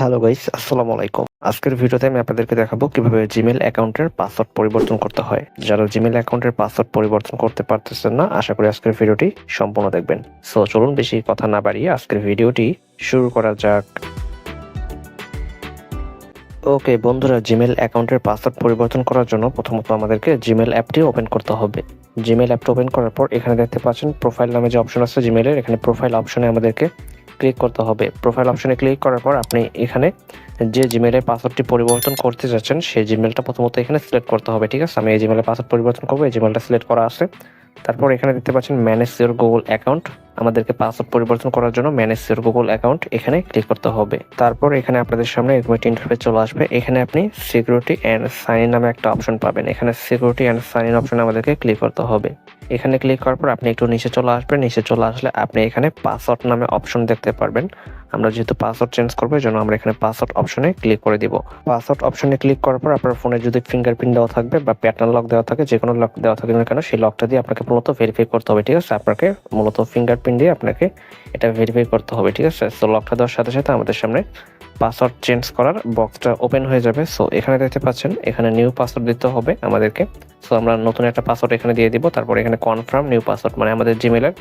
Hello guys আসসালামু আলাইকুম আজকের ভিডিওতে আমি আপনাদেরকে দেখাবো কীভাবে জিমেল অ্যাকাউন্টের পাসওয়ার্ড পরিবর্তন করতে হয়। যারা জিমেল অ্যাকাউন্টের পাসওয়ার্ড পরিবর্তন করতে পারতেছেন না, আশা করি আজকের ভিডিওটি সম্পূর্ণ দেখবেন। সো চলুন বেশি কথা না বাড়িয়ে আজকের ভিডিওটি শুরু করা যাক। ওকে বন্ধুরা জিমেল অ্যাকাউন্টের পাসওয়ার্ড পরিবর্তন করার জন্য প্রথমত আমাদেরকে জিমেল অ্যাপটি ওপেন করতে হবে। জিমেল অ্যাপটি ওপেন করার পর এখানে দেখতে পাচ্ছেন প্রোফাইল নামে যে অপশন আছে জিমেলের এখানে প্রোফাইল অপশনে আমাদেরকে ক্লিক করতে হবে। প্রোফাইল অপশনে ক্লিক করার পর আপনি এখানে যে জিমেলের পাসওয়ার্ডটি পরিবর্তন করতে যাচ্ছেন, সেই জিমেলটা প্রথমত এখানে সিলেক্ট করতে হবে, ঠিক আছে? আমি এই জিমেলের পাসওয়ার্ড পরিবর্তন করব, এই জিমেলটা সিলেক্ট করা আছে। তারপর এখানে দেখতে পাচ্ছেন ম্যানেজ ইউর গুগল অ্যাকাউন্ট আমাদেরকে পাসওয়ার্ড পরিবর্তন করার জন্য ম্যানেজ ইউর গুগল অ্যাকাউন্ট এখানে ক্লিক করতে হবে। তারপর এখানে আপনাদের সামনে এরকম একটি ইন্টারফেস চলে আসবে। এখানে আপনি সিকিউরিটি অ্যান্ড সাইন ইন নামে একটা অপশন পাবেন। এখানে সিকিউরিটি অ্যান্ড সাইন ইন অপশনে আমাদেরকে ক্লিক করতে হবে। এখানে ক্লিক করার পর আপনি একটু নিচে চলে আসবেন। নিচে চলে আসলে আপনি এখানে পাসওয়ার্ড নামে অপশন দেখতে পারবেন। আমরা যেহেতু পাসওয়ার্ড চেঞ্জ করব, এই জন্য আমরা এখানে পাসওয়ার্ড অপশনে ক্লিক করে দিব। পাসওয়ার্ড অপশনে ক্লিক করার পর আপনার ফোনে যদি ফিঙ্গারপ্রিন্ট দেওয়া থাকবে বা প্যাটার্ন লক দেওয়া থাকে যে কোনো লক দেওয়া থাকে না কেন, সেই লকটা দিয়ে আপনাকে মূলত ভেরিফাই করতে হবে, ঠিক আছে? আপনাকে মূলত ফিঙ্গারপ্রিন্ট দিয়ে আপনাকে এটা ভেরিফাই করতে হবে, ঠিক আছে? সো লকটা দেওয়ার সাথে সাথে আমাদের সামনে পাসওয়ার্ড চেঞ্জ করার বক্সটা ওপেন হয়ে যাবে। সো এখানে দেখতে পাচ্ছেন, এখানে নিউ পাসওয়ার্ড দিতে হবে আমাদেরকে। সো আমরা নতুন একটা পাসওয়ার্ড এখানে দিয়ে দিব, তারপর এখানে কনফার্ম নিউ পাসওয়ার্ড মানে আমাদের জিমেলের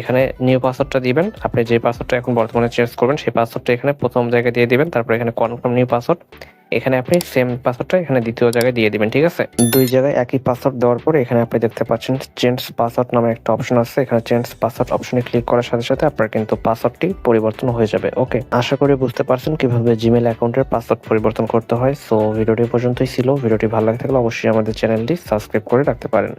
এখানে নিউ পাসওয়ার্ডটা দিবেন, আপনি যে পাসওয়ার্ডটা এখন বর্তমানে চেঞ্জ করবেন, সেই পাসওয়ার্ডটা এখানে প্রথম জায়গায় দিয়ে দিবেন, তারপর এখানে কনফার্ম নিউ পাসওয়ার্ড এখানে আপনি সেম পাসওয়ার্ডটা এখানে দ্বিতীয় জায়গায় দিয়ে দিবেন, ঠিক আছে? দুই জায়গায় একই পাসওয়ার্ড দেওয়ার পর এখানে আপনি দেখতে পাচ্ছেন চেঞ্জ পাসওয়ার্ড নামে একটা অপশন আছে। এখানে চেঞ্জ পাসওয়ার্ড অপশনে ক্লিক করার সাথে সাথে আপনার কিন্তু পাসওয়ার্ডটি পরিবর্তন হয়ে যাবে ওকে আশা করি বুঝতে পারছেন কীভাবে জিমেল অ্যাকাউন্টের পাসওয়ার্ড পরিবর্তন করতে হয়। সো ভিডিওটি পর্যন্তই ছিল। ভিডিওটি ভালো লাগে থাকলে অবশ্যই আমাদের চ্যানেলটি সাবস্ক্রাইব করে রাখতে পারেন।